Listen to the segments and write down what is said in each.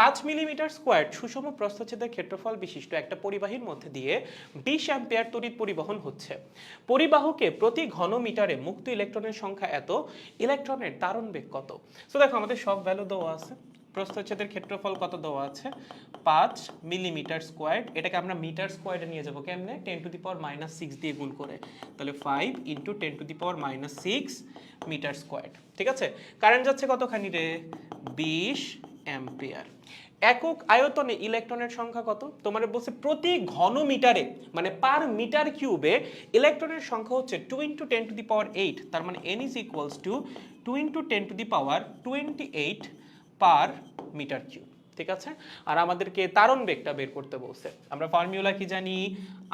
পাঁচ millimetre square সুষম প্রস্থচ্ছেদের ক্ষেত্রফল বিশিষ্ট একটা পরিবাহীর মধ্যে দিয়ে বিশ অ্যাম্পিয়ার তড়িৎ পরিবহন হচ্ছে। পরিবাহকে প্রতি ঘন মিটারে মুক্ত ইলেকট্রনের সংখ্যা এত, ইলেকট্রনের তারণ বেগ কত? সো দেখো, আমাদের সব ভ্যালু দেওয়া আছে। প্রস্থচ্ছেদের ক্ষেত্রফল কত দেওয়া আছে? পাঁচ মিলিমিটার স্কোয়ার। এটাকে আমরা মিটার স্কোয়ারে নিয়ে যাব কেমনে? Ten to the power minus six দিয়ে গুণ করে। তাহলে five into ten to the power minus six metre square. ঠিক আছে? কারেন্ট যাচ্ছে কতখানি রে? বিশ অ্যাম্পিয়ার। একক আয়তনে ইলেকট্রনের সংখ্যা কত? তোমার বলছে প্রতি ঘন মিটারে মানে পার মিটার কিউবে ইলেকট্রনের সংখ্যা হচ্ছে two into ten to the power eight, তার মানে n is equals to two into ten to the power twenty eight per metre cube, ঠিক আছে? আর আমাদেরকে তারণ বেগটা বের করতে বলছে। আমরা ফর্মুলা কি জানি?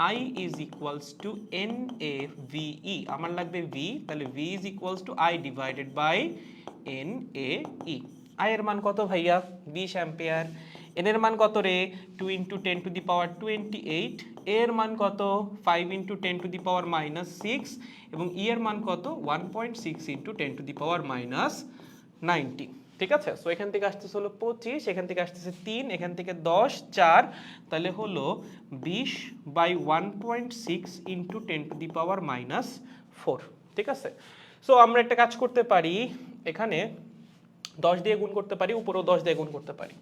I is equals to n A v e আমার লাগবে ভি তাহলে v is equals to I divided by n A e I এর মান কত ভাইয়া? বিশ অ্যাম্পিয়ার। এন এর মান কত রে? Two into ten to the power twenty eight এর মান কত? Five into ten to the power minus six এবং ই এর মান কত? One point six into ten to the power minus ninety ঠিক আছে? সো এখান থেকে আসতেছে হলো পঁচিশ, এখান থেকে আসতেছে তিন, এখান থেকে দশ, চার। তাহলে হলো বিশ by one point six into ten to the power minus four ঠিক আছে? সো আমরা একটা কাজ করতে পারি। এখানে দশ দিয়ে গুণ করতে পারি, উপরেও দশ দিয়ে গুণ করতে পারি।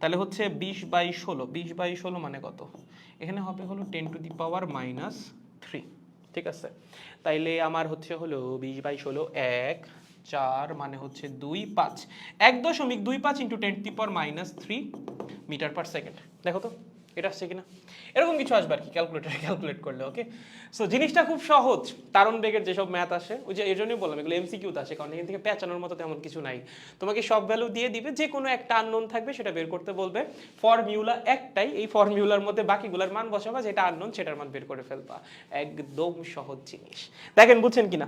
তাহলে হচ্ছে বিশ বাই ষোলো, বিশ বাই ষোলো মানে কত? এখানে হবে হলো ten to the power minus three, ঠিক আছে? তাইলে আমার হচ্ছে হলো বিশ বাই ষোলো, এক, চার মানে হচ্ছে দুই পাঁচ। এক দশমিক দুই পাঁচ into ten to the power minus three metre per second. দেখো তো। এটা আসছে কিনা? এরকম কিছু আসবে আর কি ক্যালকুলেটারে ক্যালকুলেট করলে ওকে সো জিনিসটা খুব সহজ। তারণ বেগের যেসব ম্যাথ আসে, ওই যে এই জন্যই বললাম, এগুলো এমসিকিউতে আসে, কারণ এখান থেকে পেঁচানোর মতো তেমন কিছু নাই। তোমাকে সব ভ্যালু দিয়ে দিবে যে কোনো একটা আননোন থাকবে, সেটা বের করতে বলবে। ফর্মিউলা একটাই, এই ফর্মিউলার মধ্যে বাকিগুলোর মান বসাবা, যেটা আননোন সেটার মান বের করে ফেলবা। একদম সহজ জিনিস। দেখেন, বুঝছেন কিনা?